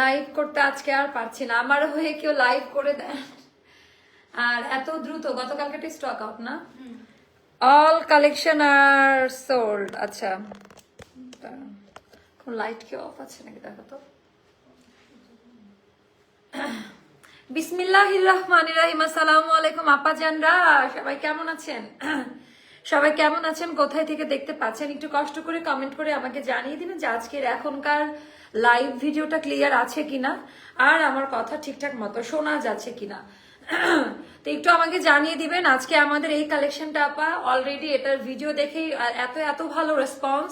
Live করতে আজকে আর পারছি না। আমার হয়ে কেউ লাইভ করে দেন আর এত দ্রুত, গতকালকে স্টক আউট না? অল কালেকশন আর সোল্ড আচ্ছা। লাইট কি অফ আছে নাকি দেখো তো? বিসমিল্লাহ রহমান রাহিম। আসসালামু আলাইকুম আপা জানরা সবাই কেমন আছেন? সবাই কেমন আছেন? কোথায় থেকে দেখতে পাচ্ছেন? একটু কষ্ট করে কমেন্ট করে আমাকে জানিয়ে দিবেন যে আজকের এখনকার লাইভ ভিডিওটা ক্লিয়ার আছে কিনা আর আমার কথা ঠিকঠাক মতো শোনা যাচ্ছে কিনা। তো একটু আমাকে জানিয়ে দিবেন, আজকে আমাদের এই কালেকশনটা আপা অলরেডি এটার ভিডিও দেখেই এত এত ভালো রেসপন্স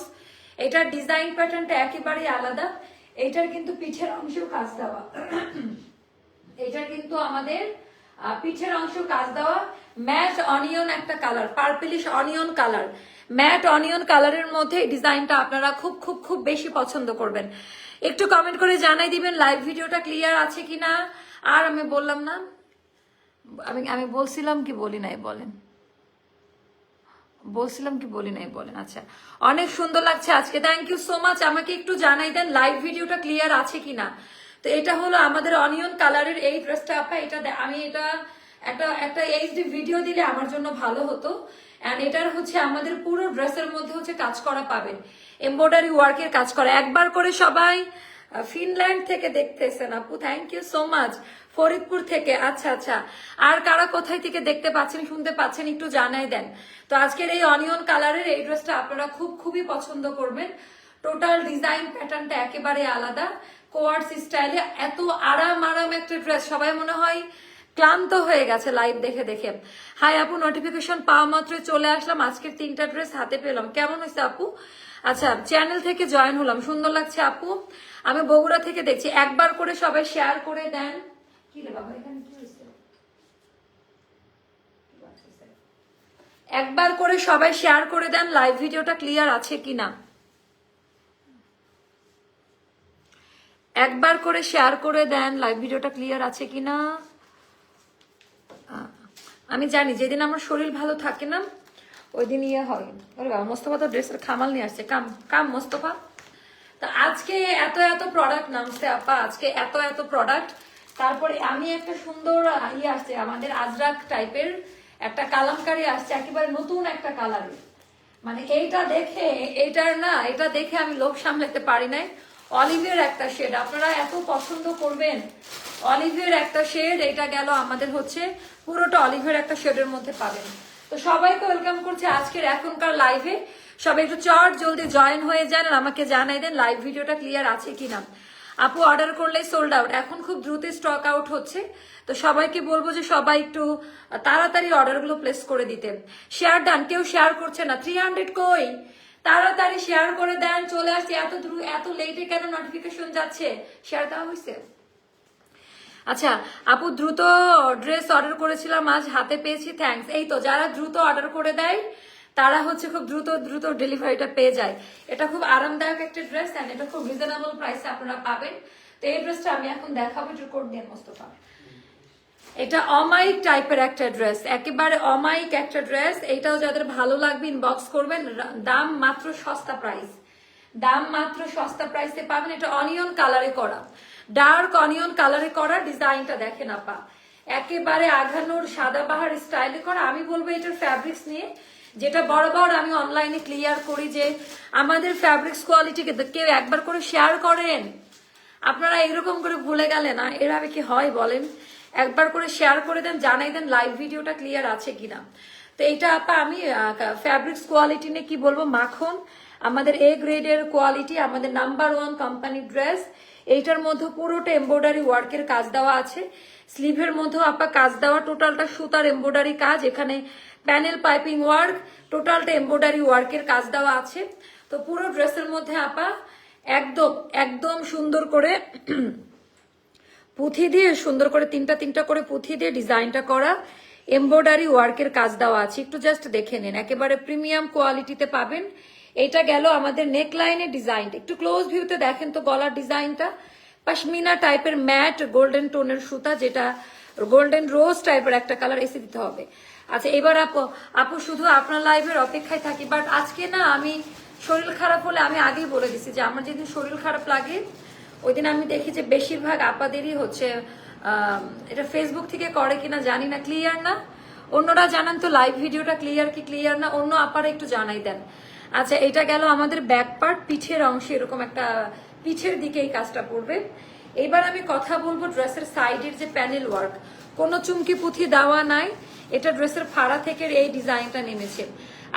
এটার ডিজাইন প্যাটার্নটা একেবারেই আলাদা। এটার কিন্তু পিঠের অংশেও কাজ দেওয়া। এটার কিন্তু আমাদের পিঠের অংশ কাজ দেওয়া। ম্যাট, অনিয়ন একটা colour, purplish onion colour. Matte, onion কালারের মধ্যে ডিজাইনটা আপনারা খুব খুব খুব বেশি পছন্দ করবেন। একটু কমেন্ট করে জানাই দিবেন লাইভ ভিডিওটা ক্লিয়ার আছে কিনা। আর আমি বললাম না, আমি আমি বলছিলাম কি বলি নাই বলেন। বলছিলাম কি বলি নাই বলেন আচ্ছা। অনেক সুন্দর লাগছে আজকে থ্যাংক ইউ সো মাচ আমাকে একটু জানাই দেন লাইভ ভিডিওটা ক্লিয়ার আছে কিনা। তো এটা হলো আমাদের অনিয়ন কালারের এই ড্রেসটা আপা, এটা আমি এটা একটা একটা এইচডি ভিডিও দিলে আমার জন্য ভালো হতো। এন্ড এটার হচ্ছে আমাদের পুরো ড্রেসের মধ্যে হচ্ছে কাজ করা পাবেন। এমব্রয়ডারি ওয়ার্কের কাজ করা। একবার করে সবাই ফিনল্যান্ড থেকে দেখতেছেন, আপু thank you so much Faridpur থেকে আচ্ছা আচ্ছা। আর কারা কোথায় থেকে দেখতে পাচ্ছেন, শুনতে পাচ্ছেন, একটু জানাই দেন। তো আজকের এই অনিয়ন কালারের এই ড্রেসটা আপনারা খুব, খুবই পছন্দ করবেন। টোটাল ডিজাইন প্যাটার্নটা একেবারে আলাদা। কোয়ার্স স্টাইলে এত আরাম আরাম একটা ড্রেস সবাই মনে হয় ক্লান্ত হয়ে গেছে লাইভ দেখে দেখে। হাই আপু নোটিফিকেশন পাওয়া মাত্র চলে আসলাম। আজকের তিনটা ড্রেস হাতে পেলাম। কেমন হয়েছে আপু? আচ্ছা চ্যানেল থেকে জয়েন হলাম। সুন্দর লাগছে আপু? আমি বগুড়া থেকে দেখছি। একবার করে সবাই শেয়ার করে দেন। কি রে বাবা, এখানে কি একবার করে সবাই শেয়ার করে দেন লাইভ ভিডিওটা ক্লিয়ার আছে কিনা। একবার করে শেয়ার করে দেন লাইভ ভিডিওটা ক্লিয়ার আছে কিনা আহ, আমি জানি যেদিন আমার শরীর ভালো থাকে না ওই দিন ইয়ে হয়। বাবা মোস্তফা তো ড্রেসের খামাল নিয়ে আসছে। কাম কাম মোস্তফা। তা আজকে এত এত প্রোডাক্ট নামছে আপা আজকে এত এত প্রোডাক্ট তারপরে আমি একটা সুন্দর ইয়ে আসছে আমাদের আজরাক টাইপের একটা কালামকারি আসছে একেবারে নতুন একটা কালারের মানে এইটা দেখে এইটার না এটা দেখে আমি লোভ সামলাতে পারি নাই। অলিভের একটা শেড। আপনারা এত পছন্দ করবেন অলিভের একটা শেড, এটা গেল আমাদের হচ্ছে পুরোটা অলিভের একটা শেডের মধ্যে পাবেন। তো সবাইকে ওয়েলকাম করছে আজকের এখনকার লাইভে সবাই একটু চট জলদি জয়েন হয়ে যান আর আমাকে জানাই দেন লাইভ ভিডিওটা ক্লিয়ার আছে কিনা। আপু অর্ডার করলেই সোল্ড আউট এখন খুব দ্রুত স্টক আউট হচ্ছে। তো সবাইকে বলব যে সবাই একটু তাড়াতাড়ি অর্ডারগুলো প্লেস করে দিতে। শেয়ার ডান কেউ শেয়ার করছে না। থ্রি হান্ড্রেড কই? তাড়াতাড়ি শেয়ার করে দেন, চলে আসছে। এত দ্রুত এত লেটে কেন নোটিফিকেশন যাচ্ছে? শেয়ার দেওয়া হয়েছে আচ্ছা আপু দ্রুত ড্রেস অর্ডার করেছিলাম, আজ হাতে পেয়েছি থ্যাঙ্কস এই তো, যারা দ্রুত অর্ডার করে দেয়, তারা হচ্ছে খুব দ্রুত দ্রুত ডেলিভারিটা পেয়ে যায়। এটা খুব আরামদায়ক একটা ড্রেস অ্যান্ড এটা খুব রিজনেবল প্রাইসে আপনারা পাবেন। তো এই ড্রেসটা আমি এখন দেখাবো একটু কোড দিয়ে মোস্তফা এটা অমাইক টাইপের একটা ড্রেস, একেবারে অমাইক একটা ড্রেস। এটাও যাদের ভালো লাগবে ইনবক্স করবেন। দাম মাত্র সস্তা প্রাইস দাম মাত্র সস্তা প্রাইসে পাবেন। এটা অনিয়ন কালারে করা। ডার্ক অনিয়ন কালারে করা ডিজাইনটা দেখেন আপা। একেবারে আঘানোর সাদাবাহার স্টাইলে করা। আমি বলব এটার ফ্যাব্রিক্স নিয়ে। যেটা বরাবর আমি অনলাইনে ক্লিয়ার করি যে আমাদের ফ্যাব্রিক্স কোয়ালিটিকে কেউ একবার করে শেয়ার করেন। আপনারা এরকম করে ভুলে গেলেন না। এভাবে কি হয় বলেন? একবার করে শেয়ার করে দেন, জানাই দেন লাইভ ভিডিওটা ক্লিয়ার আছে কিনা। তো এইটা আপা, আমি ফ্যাব্রিক্স কোয়ালিটি নিয়ে কি বলব? মাখন, আমাদের এ গ্রেডের কোয়ালিটি আমাদের নাম্বার ওয়ান কোম্পানি ড্রেস এইটার মধ্যে পুরোটা এমব্রয়ডারি ওয়ার্কের কাজ দেওয়া আছে। স্লিভের মধ্যেও আপা কাজ দেওয়া টোটালটা সুতার এমব্রয়ডারি কাজ, এখানে প্যানেল পাইপিং ওয়ার্ক টোটালটা এমব্রয়ডারি ওয়ার্কের কাজ দেওয়া আছে। তো পুরো ড্রেসের মধ্যে আপা একদম একদম সুন্দর করে পুঁথি দিয়ে সুন্দর করে তিনটা তিনটা করে পুঁথি দিয়ে ডিজাইনটা করা এমব্রয়ডারি ওয়ার্কের কাজ দেওয়া আছে। একটু জাস্ট দেখে নিন। একেবারে প্রিমিয়াম কোয়ালিটিতে পাবেন। এটা গেল আমাদের নেক লাইনের ডিজাইনটা একটু ক্লোজ ভিউতে দেখেন তো গলার ডিজাইনটা। পাশমিনা টাইপের ম্যাট গোল্ডেন টোনের সুতা যেটা গোল্ডেন রোজ টাইপের একটা কালার এসে দিতে হবে। আচ্ছা এবার আপু আপু শুধু আপনার লাইভের অপেক্ষায় থাকি বাট আজকে না আমি শরীর খারাপ হলে আমি আগেই বলে দিছি যে আমার যেদিন শরীর খারাপ লাগে ওই দিন আমি দেখি যে বেশিরভাগ আপাদেরই হচ্ছে এটা ফেসবুক থেকে করে কিনা জানি না ক্লিয়ার না? অন্যরা জানান তো লাইভ ভিডিওটা ক্লিয়ার কি ক্লিয়ার না? অন্য আপারা একটু জানাই দেন। আচ্ছা এটা গেল আমাদের ব্যাক পার্ট পিঠের অংশে, এরকম একটা পিঠের দিকে এই কাজটা পড়বে এবার আমি কথা বলব ড্রেসের সাইডের যে প্যানেল ওয়ার্ক কোনো চুমকি পুঁথি দেওয়া নাই, এটা ড্রেসের ফাড়া থেকে এই ডিজাইনটা নেমেছে।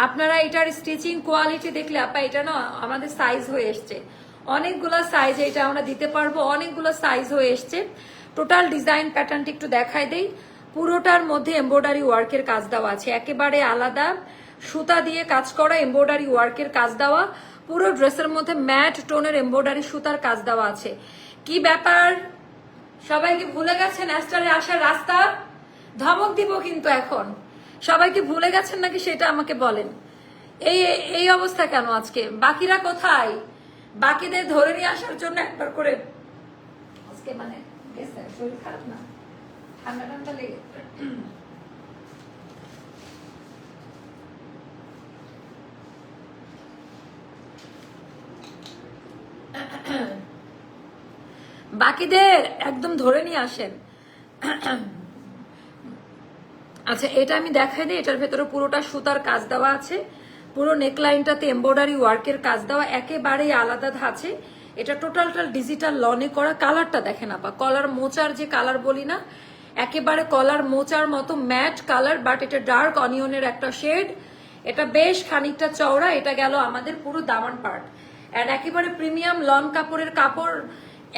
আপনারা এটার স্টিচিং কোয়ালিটি দেখলে, আপা, এটা না আমাদের সাইজ হয়ে এসছে। অনেকগুলো সাইজ এটা আমরা দিতে পারব, অনেকগুলো সাইজ হয়ে এসছে। টোটাল ডিজাইন প্যাটার্নটি একটু দেখাই দেই। পুরোটার মধ্যে এমব্রয়ডারি ওয়ার্কের কাজ দেওয়া আছে। একেবারে আলাদা। সুতা দিয়ে কাজ করা এমব্রয়ডারি ওয়ার্কের কাজ দেওয়া। পুরো ড্রেসের মধ্যে ম্যাট টোনের এমব্রয়ডারি সুতার কাজ দেওয়া আছে। কি ব্যাপার? সবাইকে ভুলে গেছেন অ্যাস্টারে আসার রাস্তা? ধমক দিব কিন্তু এখন। সবাইকে ভুলে গেছেন নাকি সেটা আমাকে বলেন। এই এই অবস্থা কেন আজকে? বাকিরা কোথায়? বাকিদের ধরে নিয়ে আসার জন্য একবার করে। আজকে মানে গেছে, শরীর খারাপ না? ঠান্ডা ঠান্ডা লেগে। বাকিদের একদম ধরে নিয়ে আসেন। আচ্ছা এটা আমি দেখাই দিই, এটার ভেতরে পুরোটা সুতার কাজ দেওয়া আছে। পুরো নেকলাইনটাতে এমব্রয়ডারি ওয়ার্কের কাজ দেওয়া একেবারেই আলাদা ধাঁচে। এটা টোটালটা ডিজিটাল লনে করা। কালারটা দেখেন আপা কলার মোচার যে কালার বলি না, একেবারে কলার মোচার মতো ম্যাট কালার বাট এটা ডার্ক অনিয়নের একটা শেড এটা বেশ খানিকটা চওড়া, এটা গেল আমাদের পুরো দামান পার্ট অ্যান্ড একেবারে প্রিমিয়াম লন কাপড়ের কাপড়,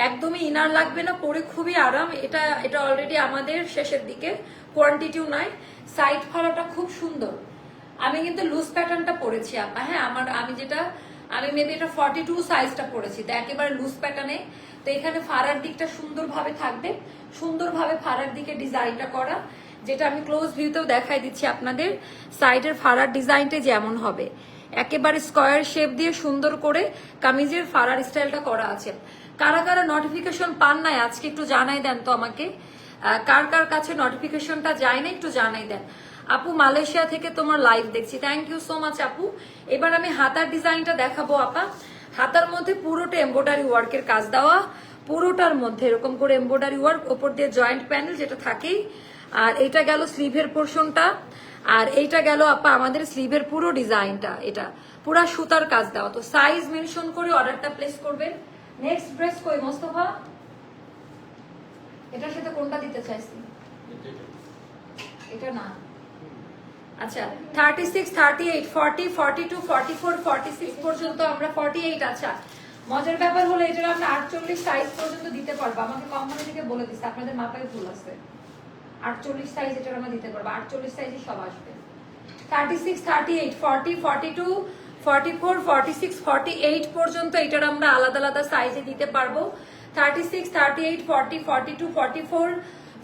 একদমই ইনার লাগবে না, পরে খুবই আরাম। এটা এটা অলরেডি আমাদের শেষের দিকে। কোয়ান্টিটিও নাই। সাইড ফাড়াটা খুব সুন্দর। আমি কিন্তু লুজ প্যাটার্নটা পরেছি আপা। হ্যাঁ আমার, আমি যেটা, আমি মেবি এটা ফর্টি টু সাইজটা পরেছি তো একেবারে লুজ প্যাটার্নে তো এখানে ফাড়ার দিকটা সুন্দরভাবে থাকবে, সুন্দরভাবে ফাড়ার দিকে ডিজাইনটা করা, যেটা আমি ক্লোজ ভিউতেও দেখাই দিচ্ছি আপনাদের। সাইডের ফাড়ার ডিজাইনটা যেমন হবে। একেবারে স্কোয়ার শেপ দিয়ে সুন্দর করে কামিজের ফাড়ার স্টাইলটা করা আছে। কারা কারা নোটিফিকেশন পান নাই, আজকে একটু জানাই দেন তো আমাকে। কার কার কাছে নোটিফিকেশনটা যায় না, একটু জানাই দেন। আপু মালয়েশিয়া থেকে তোমার লাইভ দেখছি। থ্যাংক ইউ সো মাচ আপু। এবার আমি হাতার ডিজাইনটা দেখাবো আপা। হাতার মধ্যে পুরোটা এমব্রয়ডারি ওয়ার্কের কাজ দেওয়া। পুরোটার মধ্যে এরকম করে এমব্রয়ডারি ওয়ার্ক ওপর দিয়ে জয়েন্ট প্যানেল যেটা থাকেই। আর এটা গেল স্লিভের পোর্শনটা আর এইটা গেল আপা আমাদের স্লিভের পুরো ডিজাইনটা এটা। পুরা সুতার কাজ দেওয়া। তো সাইজ মেনশন করে অর্ডারটা প্লেস করবেন। নেক্সট ড্রেস কই মোস্তফা? এটার সাথে কোনটা দিতে চাইছি এটা না। আচ্ছা thirty six thirty eight forty forty two forty four forty six পর্যন্ত আমরা ফর্টি এইট আচ্ছা। মজার ব্যাপার হলো এটার আমরা আটচল্লিশ সাইজ পর্যন্ত দিতে পারব। আমাকে কোম্পানি থেকে বলে দিচ্ছে আপনাদের মাপায় ভুল আছে। আটচল্লিশ সাইজ এটার আমরা দিতে পারব। আটচল্লিশ সাইজে সব আসবে। Thirty six thirty eight forty forty two forty four forty six forty eight পর্যন্ত এটার আমরা আলাদা আলাদা সাইজে দিতে পারব। Thirty six thirty eight forty forty two forty four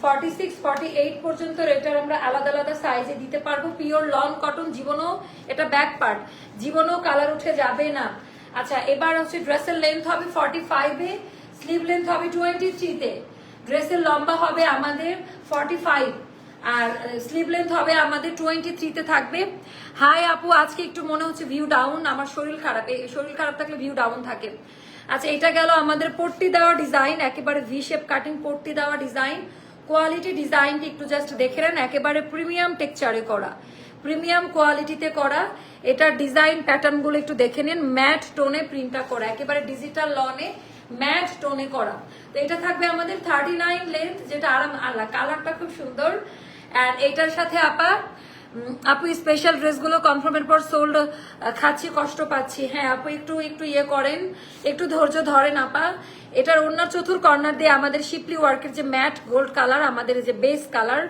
forty six eight পর্যন্ত আমরা আলাদা আলাদা সাইজে দিতে পারব। পিওর লং কটন জীবনও এটা ব্যাক পার্ট কালার উঠে যাবে না। আচ্ছা এবার হচ্ছে ড্রেসের লেন্থ হবে ফাইভে স্লিভ লেন্থ হবে টোয়েন্টি থ্রিতে ড্রেসের লম্বা হবে আমাদের ফর্টি ফাইভ আর স্লিভ লেন্থ হবে আমাদের টোয়েন্টি থ্রিতে থাকবে। হাই আপু, আজকে একটু মনে হচ্ছে ভিউ ডাউন আমার শরীর খারাপ। শরীর খারাপ থাকলে ভিউ ডাউন থাকে। আচ্ছা এটা গেল আমাদের পট্টি দেওয়া ডিজাইন একেবারে ভি শেপ কাটিং পট্টি দেওয়া ডিজাইন কোয়ালিটি ডিজাইনটি একটু জাস্ট দেখে নেন, একেবারে প্রিমিয়াম টেকচারে করা। প্রিমিয়াম কোয়ালিটিতে করা, এটার ডিজাইন প্যাটার্নগুলো একটু দেখে নিন ম্যাট টোনে প্রিন্টটা করা, একেবারে ডিজিটাল লনে ম্যাট টোনে করা। তো এটা থাকবে আমাদের থার্টি নাইন লেন্থ যেটা আরাম আল্লাহ কালারটা খুব সুন্দর। অ্যান্ড এটার সাথে আপা আপু স্পেশাল ড্রেসগুলো কনফার্মের পর সোল্ড খাচ্ছি, কষ্ট পাচ্ছি। হ্যাঁ আপু, একটু একটু ইয়ে করেন। একটু ধৈর্য ধরেন, আপা। এটার অন্য চতুর কর্নার দিয়ে আমাদের শিপলি ওয়ার্কের যে ম্যাট গোল্ড কালার আমাদের যে বেস কালার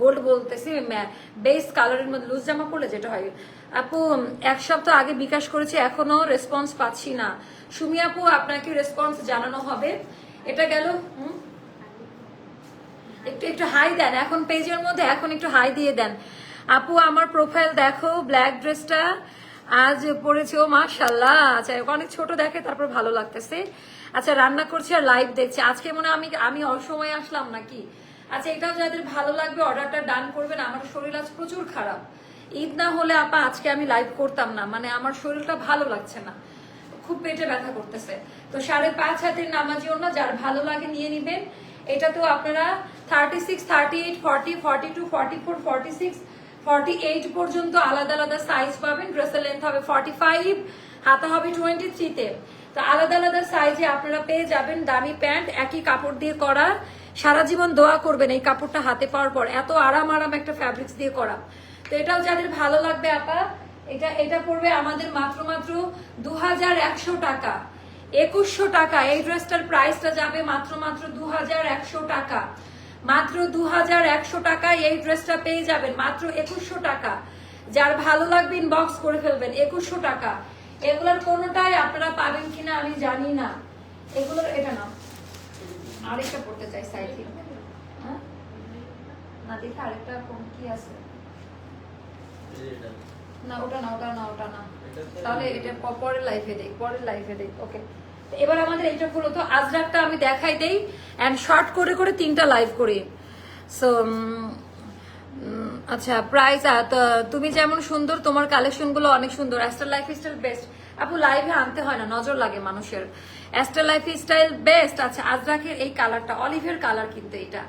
গোল্ড বলতেছি বেস কালারের মধ্যে লুজ জামা পড়লে যেটা হয়। আপু এক সপ্তাহ আগে বিকাশ করেছি, এখনও রেসপন্স পাচ্ছি না। সুমি আপু, আপনাকে রেসপন্স জানানো হবে। এটা গেল একটু একটু হাই দেন। এখন পেজের মধ্যে, এখন একটু হাই দিয়ে দেন। আপু, আমার প্রোফাইল দেখো ব্ল্যাক ড্রেসটা আজ পরেছি ও মাশাল্লাহ আচ্ছা অনেক ছোট দেখে তারপর ভালো লাগতেছে। আচ্ছা রান্না করছি আর লাইভ দেখছি। আজকে মনে আমি আমি অসময়ে আসলাম নাকি? আচ্ছা এটাও যাদের ভালো লাগবে অর্ডারটা ডান করবেন। আমার শরীর আজ প্রচুর খারাপ। ঈদ না হলে আপা, আজকে আমি লাইভ করতাম না। মানে আমার শরীরটা ভালো লাগছে না। খুব পেটে ব্যথা করতেছে। তো সাড়ে পাঁচ হাতের নামাজি ওড়না, যার ভালো লাগে নিয়ে নিবেন। এটা তো আপনারা thirty six thirty eight forty forty two forty four forty six forty eight পর্যন্ত আলাদা আলাদা সাইজ পাবেন ড্রেসের লেন্থ হবে ফর্টি ফাইভ হাতা হবে টোয়েন্টি থ্রিতে তো আলাদা আলাদা সাইজে আপনারা পেয়ে যাবেন দামি প্যান্ট, একই কাপড় দিয়ে করা। সারা জীবন দোয়া করবেন এই কাপড়টা হাতে পাওয়ার পর, এত আরাম আরাম একটা ফ্যাব্রিক্স দিয়ে করা। তো এটাও যাদের ভালো লাগবে, আপা, এটা এটা পড়বে আমাদের মাত্র মাত্র দু হাজার একশো টাকা। একুশশো টাকা, এই ড্রেসটার প্রাইসটা যাবে মাত্র মাত্র দু হাজার একশো টাকা। মাত্র দু হাজার একশো টাকায় এই ড্রেসটা পেয়ে যাবেন। মাত্র একুশশো টাকা। যার ভালো লাগবে ইনবক্স করে ফেলবেন। একুশশো টাকা। এগুলোর কোনোটাই আপনারা পাবেন কিনা আমি জানি না। এগুলোর এটা না আরেকটা পড়তে চাই সাইড হ্যাঁ? না দেখে আরেকটা কোন কি আছে। না ওটা না ওটা না ওটা না তাহলে এটা পরের লাইফে দেই পরের লাইফে দেই ওকে এবার আমাদের এইটা হলো তো আজরাকটা আমি দেখাই দেই এন্ড শর্ট করে করে তিনটা লাইভ করি। সো আচ্ছা প্রাইস তুমি যেমন সুন্দর, তোমার কালেকশনগুলো অনেক সুন্দর। অ্যাস্টার লাইফ স্টাইল বেস্ট আপু লাইভে আনতে হয় না, নজর লাগে মানুষের। অ্যাস্টার লাইফ স্টাইল বেস্ট আচ্ছা আজরাকের এই কালারটা অলিভের কালার কিন্তু এটা।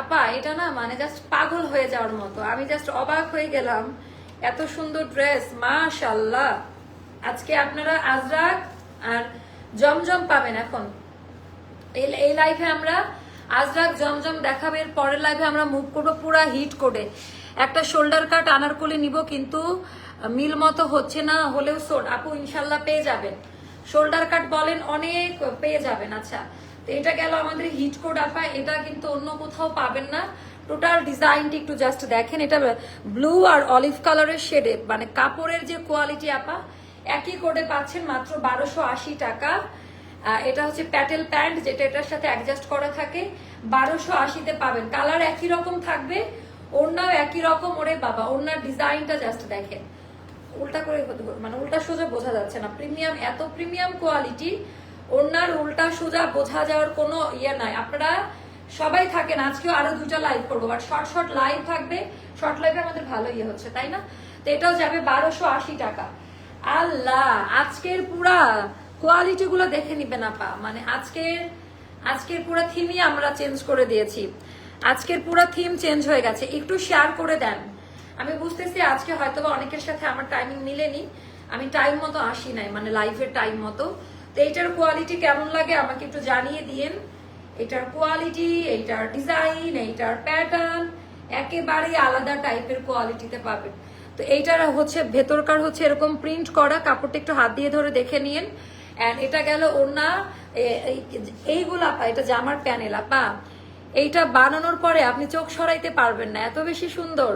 আপা, এটা না মানে জাস্ট পাগল হয়ে যাওয়ার মতো। আমি জাস্ট অবাক হয়ে গেলাম। এত সুন্দর ড্রেস মাশাল্লাহ আজকে আপনারা আজরাক আর জমজম পাবেন এখন। এই লাইভে আমরা আজ আজরাক জমজম দেখাবে, এর পরের লাইভে আমরা মুভ করব পুরা হিট করে। একটা শোল্ডার কাট আনারকলি নিব, কিন্তু মিল মতো হচ্ছে না, হলেও আপু ইনশাল্লাহ পেয়ে যাবেন। শোল্ডার কাট বলেন অনেক, পেয়ে যাবেন আচ্ছা। তো এটা গেল আমাদের হিট কোড আপা। এটা কিন্তু অন্য কোথাও পাবেন না। টোটাল ডিজাইনটি একটু জাস্ট দেখেন। এটা ব্লু আর অলিভ কালারের শেডে মানে কাপড়ের যে কোয়ালিটি আপা একই কোডে পাচ্ছেন মাত্র বারোশো আশি টাকা। এটা হচ্ছে প্যাটেল প্যান্ট, যেটা এটার সাথে অ্যাডজাস্ট করা থাকে। বারোশো আশিতে পাবেন। কালার একই রকম থাকবে, ওড়নাও একই রকম। ওরে বাবা, ওড়নার ডিজাইনটা জাস্ট দেখেন। উল্টা করে মানে উল্টা সোজা বোঝা যাচ্ছে না। প্রিমিয়াম, এত প্রিমিয়াম কোয়ালিটি ওড়নার উল্টা সোজা বোঝা যাওয়ার কোনো ইয়ে নাই। আপনারা সবাই থাকেন, আজকেও আরও দুটা লাইভ করব। আর শর্ট শর্ট লাইভ থাকবে। শর্ট লাইভে আমাদের ভালো ইয়ে হচ্ছে, তাই না? তো এটাও যাবে বারোশো আশি টাকা। আল্লাহ, আজকের পুরা কোয়ালিটি গুলো দেখে নিবেন আপা। মানে আজকের আজকের পুরো থিমই আমরা চেঞ্জ করে দিয়েছি। আজকের পুরো থিম চেঞ্জ হয়ে গেছে। একটু শেয়ার করে দেন। আমি বুঝতেছি আজকে হয়তো অনেকের সাথে আমার টাইমিং মিলেনি। আমি টাইম মতো আসি নাই মানে লাইফের টাইম মতো। তো এইটার কোয়ালিটি কেমন লাগে আমাকে একটু জানিয়ে দিয়েন। এটার কোয়ালিটি এইটার ডিজাইন এইটার প্যাটার্ন একেবারেই আলাদা টাইপের কোয়ালিটিতে পাবেন। তো এইটার হচ্ছে, ভেতরকার হচ্ছে এরকম প্রিন্ট করা, কাপড়টা একটু হাত দিয়ে ধরে দেখে নিন এন্ড এটা গেল ওনা এইগুলো আপা এটা জামার প্যানেল, আপা। এইটা বানানোর পরে আপনি চোখ সরাইতে পারবেন না, এত বেশি সুন্দর।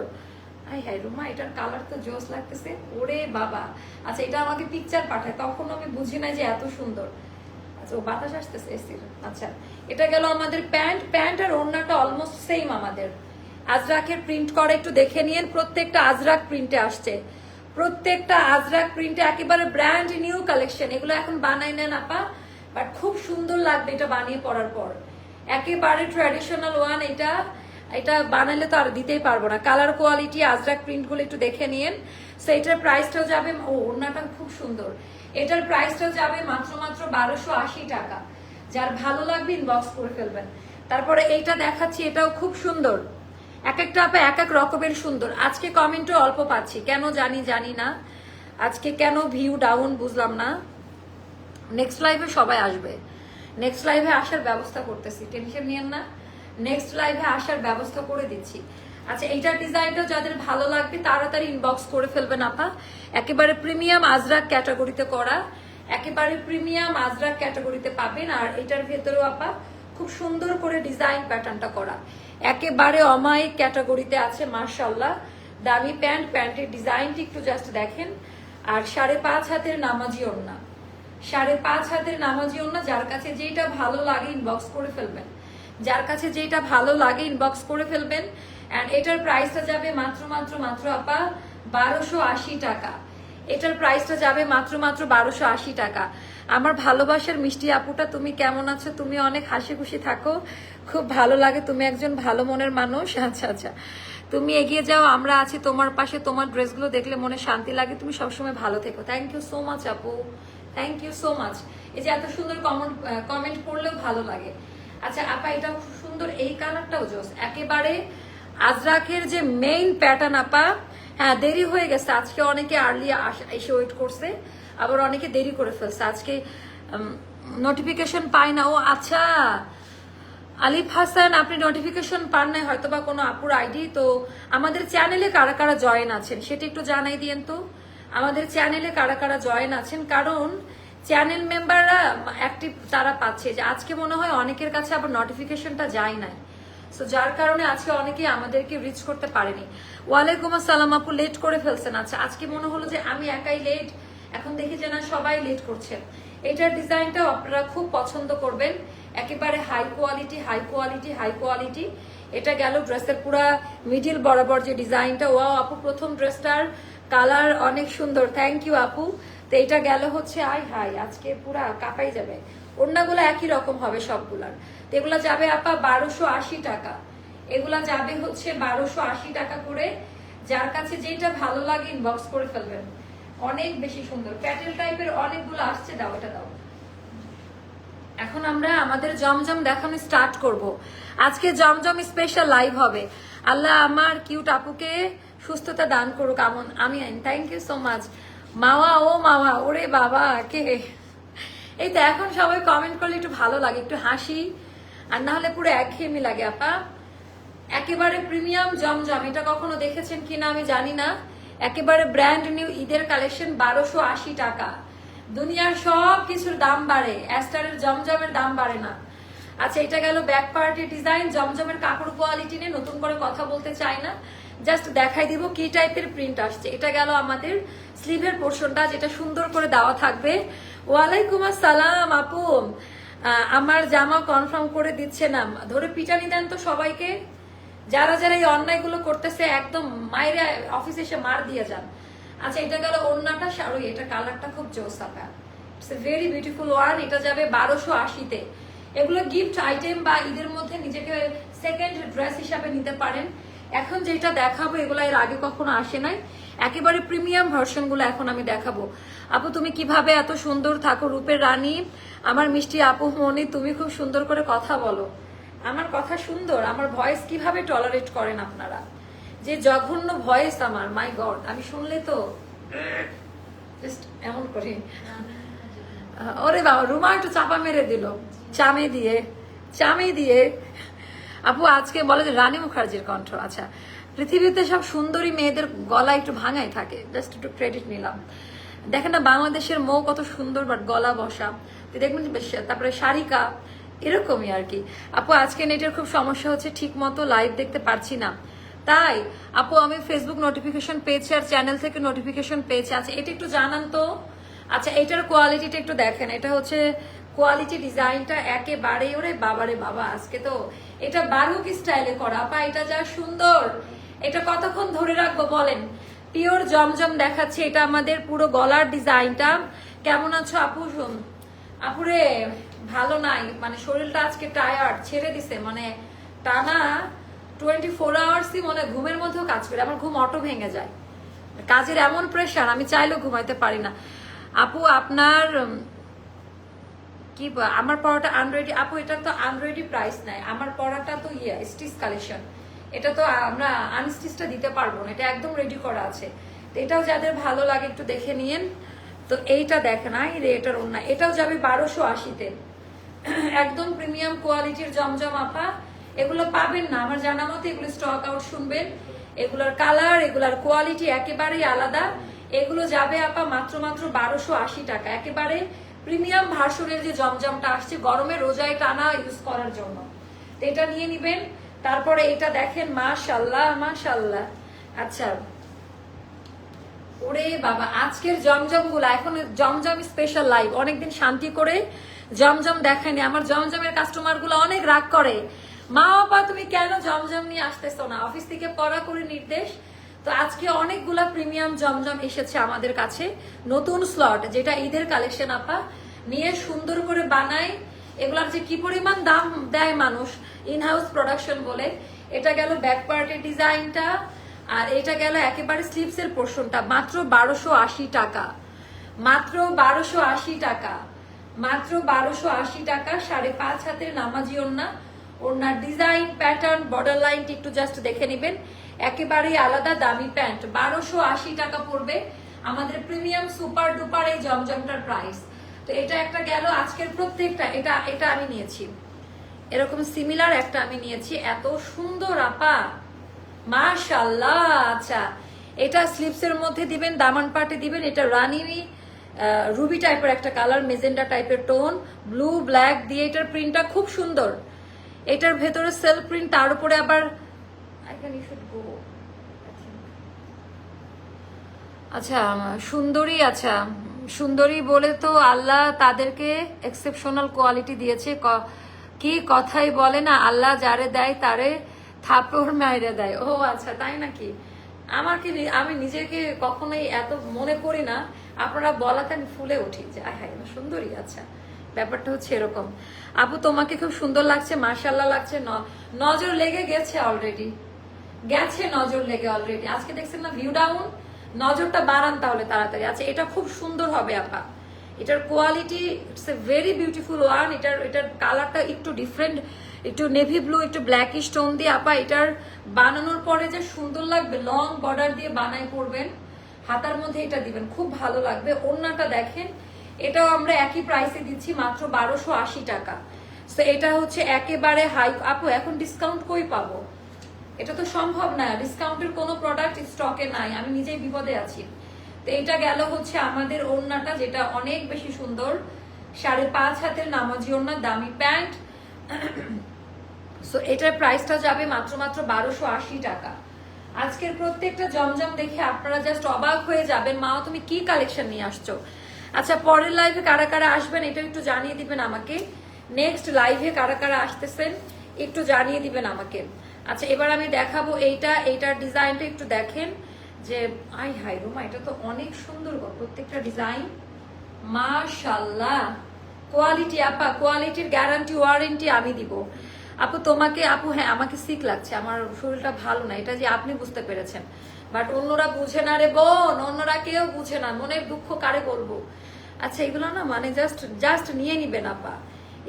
এটার কালার তো লাগতেছে। ওরে বাবা। আচ্ছা এটা আমাকে পিকচার পাঠায় আমি বুঝি যে এত সুন্দর। আচ্ছা ও বাতাস আসতেছে আচ্ছা। এটা গেল আমাদের প্যান্ট প্যান্ট আর ওড়নাটা অলমোস্ট সেম আমাদের। আজরাকের প্রিন্ট করে, একটু দেখে নিন, প্রত্যেকটা আজরাক প্রিন্টে আসছে। প্রত্যেকটা আজরাক প্রিন্টে একেবারে ব্র্যান্ড নিউ কালেকশন এগুলো এখন বানাই নেন আপা বাট খুব সুন্দর লাগবে এটা বানিয়ে পড়ার পর। একেবারে ট্র্যাডিশনাল ওয়ান এটা এটা বানালে তো আর দিতেই পারব না। কালার কোয়ালিটি আজরাক প্রিন্টগুলো একটু দেখে নিন। সো এটার প্রাইসটাও যাবে, ও, ওড়নাটা খুব সুন্দর। এটার প্রাইসটাও যাবে মাত্র মাত্র বারোশো আশি টাকা। যার ভালো লাগবে ইনবক্স করে ফেলবেন। তারপরে এইটা দেখাচ্ছি, এটাও খুব সুন্দর। এক একটা আপা এক এক রকমের সুন্দর। আজকে কমেন্টও অল্প পাচ্ছি। কেন জানি জানি না। আজকে কেন ভিউ ডাউন বুঝলাম না। নেক্সট লাইভে সবাই আসবে। নেক্সট লাইভে আসার ব্যবস্থা করতেছি। টেনশন নিয়েন না। নেক্সট লাইভে আসার ব্যবস্থা করে দিচ্ছি। আচ্ছা এইটার ডিজাইনটা যাদের ভালো লাগবে, তাড়াতাড়ি ইনবক্স করে ফেলবেন আপা। একেবারে প্রিমিয়াম আজরাক ক্যাটাগরিতে করা। একেবারে প্রিমিয়াম আজরাক ক্যাটাগরিতে পাবেন। আর এটার ভেতরেও আপা খুব সুন্দর করে ডিজাইন প্যাটার্নটা করা। একেবারে অমায়িক ক্যাটাগরিতে আছে মার্শাল্লাহ দামি প্যান্ট, প্যান্টের ডিজাইনটি একটু জাস্ট দেখেন। আর সাড়ে পাঁচ হাতের নামাজি ওড়না। সাড়ে পাঁচ হাতের নামাজি ওড়না, যার কাছে যেটা ভালো লাগে ইনবক্স করে ফেলবেন। যার কাছে যেটা ভালো লাগে ইনবক্স করে ফেলবেন। এন্ড এটার প্রাইসটা যাবে মাত্র মাত্র মাত্র আপা বারোশো আশি টাকা। এটার প্রাইসটা যাবে মাত্র মাত্র বারোশো আশি টাকা। আমার ভালোবাসার মিষ্টি আপুটা, তুমি কেমন আছো? তুমি অনেক হাসি খুশি থাকো। খুব ভালো লাগে, তুমি একজন ভালো মনের মানুষ। আচ্ছা আচ্ছা। তুমি এগিয়ে যাও, আমরা আছি তোমার পাশে। তোমার ড্রেসগুলো দেখলে মনে শান্তি লাগে। তুমি সবসময় ভালো থেকো। থ্যাংক ইউ সো মাচ আপু। থ্যাংক ইউ সো মাচ এই যে এত সুন্দর কমেন্ট কমেন্ট পড়লেও ভালো লাগে। আচ্ছা আপা এটা সুন্দর। এই কালারটাও জোস একেবারে আজরাকের যে মেইন প্যাটার্ন আপা হ্যাঁ দেরি হয়ে গেছে। আজকে অনেকে আর্লি এসে ওয়েট করছে। আবার অনেকে দেরি করে ফেলছে। আজকে নোটিফিকেশন পায় না। ও আচ্ছা আলিফ হাসান, আপনি নোটিফিকেশন পান নাই হয়তো বা কোনো আপুর আইডি তো আমাদের চ্যানেলে কারা কারা জয়েন আছেন সেটা একটু জানাই দিয়েন তো। আমাদের চ্যানেলে কারা কারা জয়েন আছেন? কারণ চ্যানেল মেম্বাররা অ্যাক্টিভ তারা পাচ্ছে। যে আজকে মনে হয় অনেকের কাছে আবার নোটিফিকেশনটা যায় নাই। সো যার কারণে আজকে অনেকে আমাদেরকে রিচ করতে পারেনি। ওয়ালাইকুম আসসালাম আপু লেট করে ফেলছেন। আচ্ছা আজকে মনে হলো যে আমি একাই লেট এখন দেখি যে না, সবাই লেট করছেন এটার ডিজাইনটাও আপনারা খুব পছন্দ করবেন। একেবারে high quality high quality high quality এটা গেল ড্রেসের পুরা মিডিল বরাবর যে ডিজাইনটা ওয়াও আপু, প্রথম ড্রেসটার কালার অনেক সুন্দর। থ্যাংক ইউ আপু। তো এটা গেল হচ্ছে আই হাই আজকে পুরা কাপাই যাবে। অন্যগুলো একই রকম হবে সবগুলার। তো এগুলা যাবে আপা বারোশো আশি টাকা। এগুলা যাবে হচ্ছে বারোশো আশি টাকা করে। যার কাছে যেটা ভালো লাগে ইনবক্স করে ফেলবেন। অনেক বেশি সুন্দর। প্যাটেল টাইপের অনেকগুলো আসছে, দাও এটা দাও। এখন আমরা আমাদের জমজম দেখানো স্টার্ট করব। আজকে জমজম স্পেশাল লাইভ হবে। আল্লাহ আমার কিউট আপুকে সুস্থতা দান করুক, আমন আমি thank you so much Mawa ও মাওয়া ওরে বাবা, কে? এই তো এখন সবাই কমেন্ট করলে একটু ভালো লাগে, একটু হাসি। আর না হলে পুরো একঘেয়েমি লাগে, আপা। একেবারে প্রিমিয়াম জমজম, এটা কখনো দেখেছেন কিনা আমি জানি না। একেবারে ব্র্যান্ড নিউ ঈদের কালেকশন বারোশো আশি টাকা। দুনিয়ার সব কিছুর দাম বাড়ে অ্যাস্টারের জমজমের দাম বাড়ে না। আচ্ছা এটা গেল ব্যাক পার্টি ডিজাইন জমজমের কাপড় কোয়ালিটি নিয়ে নতুন করে কথা বলতে চাই না। জাস্ট দেখাই দিব কি টাইপের প্রিন্ট আসছে। এটা গেল আমাদের স্লিভের পোর্শনটা যেটা সুন্দর করে দেওয়া থাকবে। ওয়ালাইকুম আসসালাম, আপু। আমার জামা কনফার্ম করে দিচ্ছে না। ধরে পিটানি দেন তো সবাইকে। যারা যারা এই অন্যায়গুলো করতেছে, একদম মায়েরা অফিসে এসে মার দিয়ে যান। আচ্ছা এটা গেল অন্যটা শাড়ি এটা কালারটা খুব জোসাপা ইটস ভেরি বিউটিফুল ওয়ান এটা যাবে বারোশো আশিতে। এগুলো গিফট আইটেম বা ঈদের মধ্যে নিজেকে সেকেন্ড ড্রেস হিসাবে নিতে পারেন। এখন যেটা দেখাবো, এগুলো এর আগে কখনো আসে নাই। একেবারে প্রিমিয়াম ভার্সনগুলো এখন আমি দেখাবো। আপু, তুমি কীভাবে এত সুন্দর থাকো রূপের রানী? আমার মিষ্টি আপু মনি, তুমি খুব সুন্দর করে কথা বলো। আমার কথা সুন্দর, আমার ভয়েস কীভাবে টলারেট করেন আপনারা? যে জঘন্য ভয়েস আমার মাই গড আমি শুনলে তো এমন করি। ওরে বাবা, রুমা একটু চাপা মেরে দিল। চামে দিয়ে চামে দিয়ে। আপু, আজকে বলে যে রানী মুখার্জির কণ্ঠ আচ্ছা। পৃথিবীতে সব সুন্দরী মেয়েদের গলা একটু ভাঙাই থাকে। জাস্ট একটু ক্রেডিট নিলাম। দেখেন না, বাংলাদেশের মৌ কত সুন্দর বাট গলা বসা। দেখবেন তারপরে শারিকা এরকমই আর কি। আপু, আজকে নেটের খুব সমস্যা হচ্ছে ঠিক মতো লাইভ দেখতে পারছি না। তাই, আপু, আমি ফেসবুক নোটিফিকেশন পেয়েছি আর চ্যানেল থেকে নোটিফিকেশন পেয়েছি। আচ্ছা এটা একটু জানান তো। আচ্ছা এটার কোয়ালিটিটা একটু দেখেন। এটা হচ্ছে কোয়ালিটি ডিজাইনটা একেবারে, ওরে বাবারে বাবা, আজকে তো এটা বারুক স্টাইলে করা। আপা, এটা যা সুন্দর। এটা কতক্ষণ ধরে রাখব বলেন? পিওর জমজম দেখাচ্ছে, এটা আমাদের পুরো গলার ডিজাইনটা। কেমন আছো আপু? আপুরে, ভালো নাই। মানে শরীরটা আজকে টায়ার্ড ছেড়ে দিছে। মানে টানা টোয়েন্টি ফোর আওয়ার্সই মনে ঘুমের মধ্যেও কাজ করে। আমার ঘুম অটো ভেঙে যায়। কাজের এমন প্রেশার আমি চাইলেও ঘুমাইতে পারি না। আপু, আপনার কি আমার পড়াটা আনরেডি আপু এটা তো আনরেডি প্রাইস নাই। আমার পড়াটা তো ইয়ে স্টিচ কালেকশন এটা তো আমরা আনস্টিচটা দিতে পারব না, এটা একদম রেডি করা আছে। তো এটাও যাদের ভালো লাগে একটু দেখে নিন তো এইটা দেখেন, আই রে, এটার অন্য এটাও যাবে বারোশো আশিতে। একদম প্রিমিয়াম কোয়ালিটির জমজম আপা এগুলো পাবেন না, আমার জানা মতো এগুলো স্টক আউট শুনবেন। এগুলোর কালার এগুলোর কোয়ালিটি একেবারেই আলাদা। এগুলো যাবে আপা মাত্র মাত্র বারোশো আশি টাকা। একেবারে প্রিমিয়াম ভার্সনের যে জমজমটা আসছে, গরমে রোজায় টানা ইউজ করার জন্য। এটা নিয়ে নিবেন। তারপরে এটা দেখেন মাশাল্লাহ মাশাল্লাহ আচ্ছা। ওরে বাবা, আজকের জমজমগুলা, এখন জমজম স্পেশাল লাইভ অনেকদিন শান্তি করে জমজম দেখায়নি। আমার জমজমের কাস্টমারগুলো অনেক রাগ করে। মা বাবা, তুমি কেন জমজম নিয়ে আসতেছো না? অফিস থেকে পড়া করে নির্দেশ। তো আজকে অনেকগুলা প্রিমিয়াম জমজম এসেছে আমাদের কাছে। নতুন স্লট যেটা ঈদের কালেকশন আপা। নিয়ে সুন্দর করে বানায়। এগুলার যে কি পরিমাণ দাম দেয় মানুষ ইন হাউস প্রোডাকশন বলে, এটা গেল ব্যাক পার্টের ডিজাইনটা আর এটা গেল একেবারে স্লিপস এর পোর্শনটা মাত্র বারোশো আশি টাকা। মাত্র বারোশো আশি টাকা। মাত্র বারোশো আশি টাকা, সাড়ে পাঁচ হাতের নামাজি ওড়না। ওড়নার ডিজাইন প্যাটার্ন বর্ডার লাইনটি একটু জাস্ট দেখে নেবেন। একেবারেই আলাদা দামি প্যান্ট, বারোশো আশি টাকা পড়বে। আমাদের প্রিমিয়াম সুপার ডুপার এই জমজমটার প্রাইস তো এটা একটা গেল আজকের প্রত্যেকটা, এটা এটা আমি নিয়েছি। এরকম সিমিলার একটা আমি নিয়েছি। এত সুন্দর, আপা। মাশাল্লাহ আচ্ছা। এটা স্লিপসের মধ্যে দিবেন, দামান পাটে দিবেন। এটা রানি রুবি টাইপের একটা কালার মেজেন্ডা টাইপের টোন ব্লু ব্ল্যাক দিয়ে এটার প্রিন্টটা খুব সুন্দর। এটার ভেতরে সেলফ প্রিন্ট তার উপরে আবার. আচ্ছা সুন্দরী আচ্ছা। সুন্দরী বলে তো আল্লাহ তাদেরকে এক্সেপশনাল কোয়ালিটি দিয়েছে। ক- কথাই বলে না, আল্লাহ যারে দেয় তারে থাপড় মাইরে দেয়। ও আচ্ছা তাই নাকি? আমার কি নি- আমি নিজেকে কখনোই এত মনে করি না। আপনারা বলাতে আমি ফুলে উঠি যে হায় সুন্দরী আচ্ছা। ব্যাপারটা হচ্ছে এরকম। আপু, তোমাকে খুব সুন্দর লাগছে মার্শাল্লাহ লাগছে। নজর লেগে গেছে অলরেডি গেছে নজর লেগে অলরেডি আজকে দেখছেন না ভিউ ডাউন নজরটা বাড়ান তাহলে তাড়াতাড়ি। আচ্ছা এটা খুব সুন্দর হবে, আপা। এটার quality it's a very beautiful one এটার এটার কালারটা একটু ডিফারেন্ট একটু নেভি ব্লু একটু ব্ল্যাক স্টোন দিয়ে। আপা, এটার বানানোর পরে যে সুন্দর লাগবে লং বর্ডার দিয়ে বানাই করবেন হাতার মধ্যে এটা দিবেন, খুব ভালো লাগবে। ওড়নাটা দেখেন, এটাও আমরা একই প্রাইসে দিচ্ছি, মাত্র বারোশো আশি টাকা। তো এটা হচ্ছে একেবারে হাই আপু, এখন ডিসকাউন্ট কই পাবো? এটা তো সম্ভব না ডিসকাউন্টের কোনো প্রোডাক্ট স্টকে নাই, আমি নিজেই বিপদে আছি। তো এটা গেল হচ্ছে আমাদের ওড়নাটা যেটা অনেক বেশি সুন্দর, সাড়ে পাঁচ হাতের নামাজি ওড়না, দামি প্যান্ট। সো এটার প্রাইসটা যাবে মাত্র মাত্র বারোশো আশি টাকা। আজকের প্রত্যেকটা জমজম দেখে আপনারা জাস্ট অবাক হয়ে যাবেন, মা, তুমি কি কালেকশন নিয়ে আসছো? আচ্ছা পরের লাইভে কারা কারা আসবেন এটা একটু জানিয়ে দিবেন আমাকে। নেক্সট লাইভে কারা কারা আসতেছেন একটু জানিয়ে দিবেন আমাকে। আচ্ছা এবার আমি দেখাবো এইটা, এইটার ডিজাইনটা একটু দেখেন যে আই হাই রোমা, এটা তো অনেক সুন্দর প্রত্যেকটা ডিজাইন। মাশাল্লাহ কোয়ালিটি, আপা, কোয়ালিটির গ্যারান্টি, ওয়ারেন্টি আমি দিব। আপু, তোমাকে, আপু হ্যাঁ আমাকে সিক লাগছে, আমার শরীরটা ভালো না, এটা যে আপনি বুঝতে পেরেছেন। বাট অন্যরা বুঝে না রে বোন, অন্যরা কেউ বুঝে না, মনের দুঃখ কারে বলব? আচ্ছা এগুলো না মানে জাস্ট জাস্ট নিয়ে নিবেন, আপা।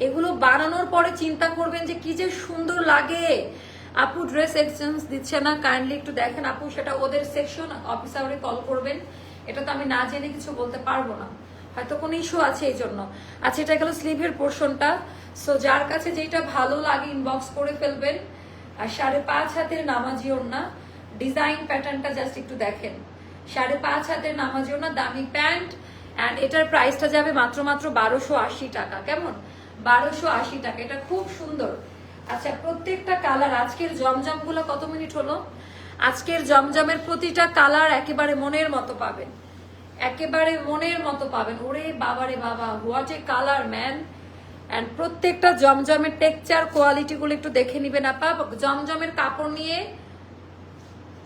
এগুলো বানানোর পরে চিন্তা করবেন যে কি যে সুন্দর লাগে। আপু ড্রেস এক্সচেঞ্জ দিচ্ছে না কাইন্ডলি একটু দেখেন আপু, সেটা ওদের সেকশন অফিসারে কল করবেন। এটা তো আমি না জেনে কিছু বলতে পারব না। হয়তো কোনো ইস্যু আছে এই জন্য। আচ্ছা এটা গেল স্লিভের পোর্শনটা সো যার কাছে যেটা ভালো লাগে ইনবক্স করে ফেলবেন। আর সাড়ে পাঁচ হাতের নামাজি ওড়না ডিজাইন প্যাটার্নটা জাস্ট একটু দেখেন। সাড়ে পাঁচ হাতের নামাজি ওড়না দামি প্যান্ট। অ্যান্ড এটার প্রাইসটা যাবে মাত্র মাত্র বারোশো আশি টাকা। কেমন? বারোশো আশি টাকা। এটা খুব সুন্দর। আচ্ছা প্রত্যেকটা কালার, আজকের জমজমগুলো কত মিনিট হলো? আজকের জমজমের প্রতিটা কালার একেবারে মনের মতো পাবেন। একেবারে মনের মতো পাবেন। ওরে বাবারে বাবা what a colour man and প্রত্যেকটা জমজমের টেক্সচার কোয়ালিটি গুলো একটু দেখে নিবেন আপা। জমজমের কাপড় নিয়ে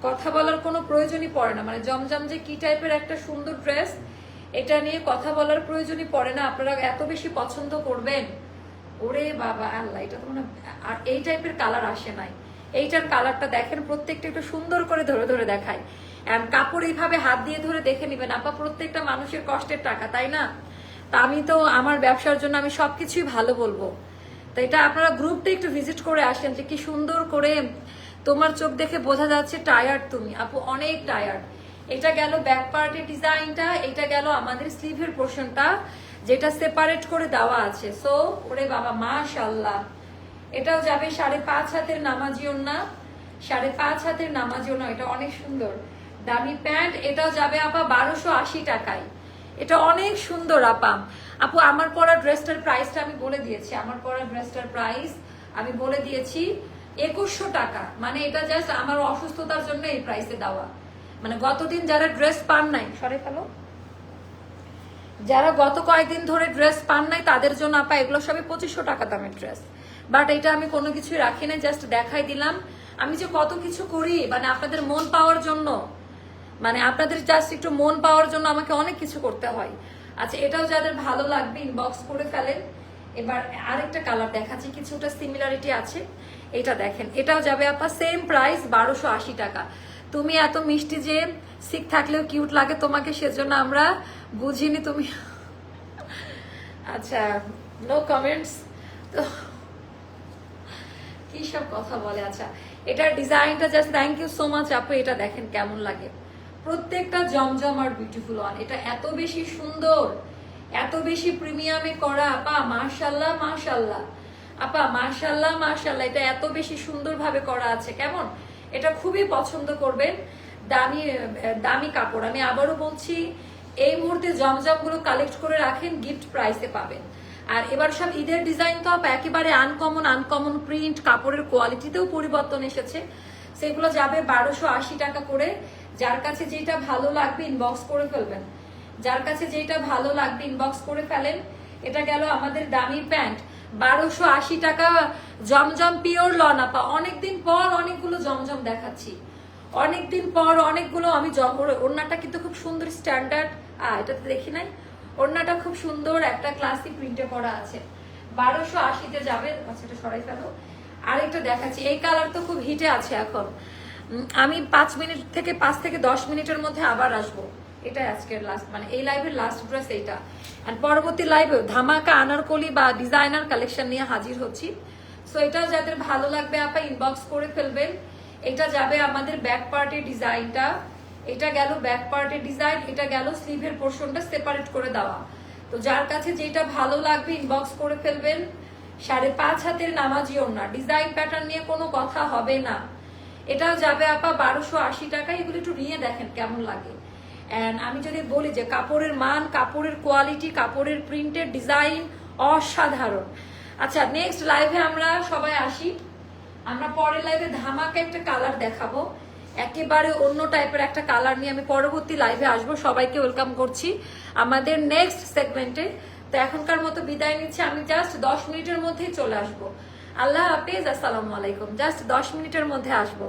কথা বলার কোনো প্রয়োজনই পড়ে না। মানে জমজম যে কি টাইপের একটা সুন্দর ড্রেস এটা নিয়ে কথা বলার প্রয়োজনই পড়ে না। আপনারা এত বেশি পছন্দ করবেন। ওরে বাবা আল্লাহ, এটা তো মানে আর এই টাইপের কালার আসে নাই। এইটার কালারটা দেখেন, প্রত্যেকটা একটু সুন্দর করে ধরে ধরে দেখায়। কাপড় এইভাবে হাত দিয়ে ধরে দেখে নিবেন, আপা, প্রত্যেকটা মানুষের কষ্টের টাকা, তাই না? তা আমি তো আমার ব্যবসার জন্য আমি সবকিছুই ভালো বলব। তো এটা আপনারা গ্রুপটা একটু ভিজিট করে আসেন যে কি সুন্দর করে তোমার চোখ দেখে বোঝা যাচ্ছে টায়ার্ড তুমি। আপু, অনেক টায়ার্ড এটা গেল ব্যাক পার্টের ডিজাইনটা এটা গেল আমাদের স্লিভের পোর্শনটা যেটা সেপারেট করে দেওয়া আছে। সো ওরে বাবা মাশাল্লাহ এটাও যাবে সাড়ে পাঁচ হাতের নামাজি না সাড়ে পাঁচ হাতের নামাজি না এটা অনেক সুন্দর। দামি প্যান্ট, এটাও যাবে আপা বারোশো আশি টাকায়। এটা অনেক সুন্দর, আপা। আপু, আমার পরা ড্রেসটার প্রাইসটা আমি বলে দিয়েছি। আমার পরা ড্রেসটার প্রাইস আমি বলে দিয়েছি একুশশো টাকা। মানে এটা জাস্ট আমার অসুস্থতার জন্য এই প্রাইসে দেওয়া। মানে গতদিন যারা ড্রেস পান নাই, সরে ফেলো। যারা গত কয়েকদিন ধরে ড্রেস পান নাই, তাদের জন্য আপা এগুলো সবই পঁচিশশো টাকা দামের ড্রেস বাট এটা আমি কোনো কিছুই রাখি না জাস্ট দেখাই দিলাম। আমি যে কত কিছু করি মানে আপনাদের মন পাওয়ার জন্য মানে আপনাদের জাস্ট একটু মন পাওয়ার জন্য আমাকে অনেক কিছু করতে হয়। আচ্ছা এটাও যাদের ভালো লাগবে ইনবক্স করে ফেলেন। এবার আরেকটা কালার দেখাচ্ছি, কিছুটা সিমিলারিটি আছে। এটা দেখেন, এটাও যাবে আপা সেম প্রাইস বারোশো আশি টাকা। তুমি এত মিষ্টি যে সিক থাকলেও কিউট লাগে তোমাকে, সেজন্য আমরা বুঝিনি তুমি। আচ্ছা নো কমেন্টস তো কি সব কথা বলে? আচ্ছা এটার ডিজাইনটা just thank you so much আপু, এটা দেখেন কেমন লাগে। প্রত্যেকটা জমজম আর বিউটিফুল ওয়ান এটা এত বেশি সুন্দর, এত বেশি প্রিমিয়ামে করা, আপা মাশাল্লাহ মাশাল্লাহ আপা মাশাল্লাহ মাশাল্লাহ এটা এত বেশি সুন্দরভাবে করা আছে, কেমন? এটা খুবই পছন্দ করবেন। দামি দামি কাপড়। আমি আবারও বলছি, এই মুহূর্তে জমজমগুলো কালেক্ট করে রাখেন গিফট প্রাইসে পাবেন। আর এবার সব ঈদের ডিজাইন তো একেবারে আনকমন আনকমন প্রিন্ট কাপড়ের কোয়ালিটিতেও পরিবর্তন এসেছে। সেগুলো যাবে বারোশো আশি টাকা করে। যার কাছে যেটা ভালো লাগবে ইনবক্স করে ফেলবেন। যার কাছে যেটা ভালো লাগবে ইনবক্স করে ফেলেন। এটা গেল আমাদের দামি প্যান্ট। বারোশো আশি টাকা জমজম পিওর লন আপা। অনেকদিন পর অনেকগুলো জমজম দেখাচ্ছি। অনেকদিন পর অনেকগুলো আমি ওর- ওড়নাটা কিন্তু খুব সুন্দর স্ট্যান্ডার্ড এটা তো দেখি নাই। ওড়নাটা খুব সুন্দর একটা ক্লাসিক প্রিন্টে করা আছে। বারোশো আশিতে যাবে এটা সরাই ফেলো। আরেকটা দেখাচ্ছি, এই কালার তো খুব হিটে আছে এখন। আমি পাঁচ মিনিট থেকে পাঁচ থেকে দশ মিনিটের মধ্যে আবার আসব। এটা আজকের লাস্ট মানে এই লাইভের লাস্ট ড্রেস এইটা। আর পরবর্তী লাইভে ধামাকা আনারকলি বা ডিজাইনার কালেকশন নিয়ে হাজির হচ্ছি। সো এটা যাদের ভালো লাগবে, আপা ইনবক্স করে ফেলবেন। এটা যাবে আমাদের ব্যাক পার্টের ডিজাইনটা এটা গেল ব্যাক পার্টের ডিজাইন এটা গেল স্লিভের পোর্শনটা সেপারেট করে দেওয়া। তো যার কাছে যেটা ভালো লাগবে ইনবক্স করে ফেলবেন। সাড়ে পাঁচ হাতের নামাজি ওড়না। ডিজাইন প্যাটার্ন নিয়ে কোনো কথা হবে না। এটাও যাবে আপা বারোশো আশি টাকা, এগুলো একটু নিয়ে দেখেন কেমন লাগে। অ্যান্ড আমি যদি বলি যে কাপড়ের মান, কাপড়ের কোয়ালিটি কাপড়ের প্রিন্টের ডিজাইন অসাধারণ। আচ্ছা নেক্সট লাইভে আমরা সবাই আসি। আমরা পরের লাইভে ধামাকা একটা কালার দেখাবো। একেবারে অন্য টাইপের একটা কালার নিয়ে আমি পরবর্তী লাইভে আসব। সবাইকে ওয়েলকাম করছি আমাদের নেক্সট সেগমেন্টে তো এখনকার মতো বিদায় নিচ্ছি। আমি জাস্ট দশ মিনিটের মধ্যেই চলে আসব। আল্লাহ হাফিজ, আসসালামু আলাইকুম। জাস্ট দশ মিনিটের মধ্যে আসব।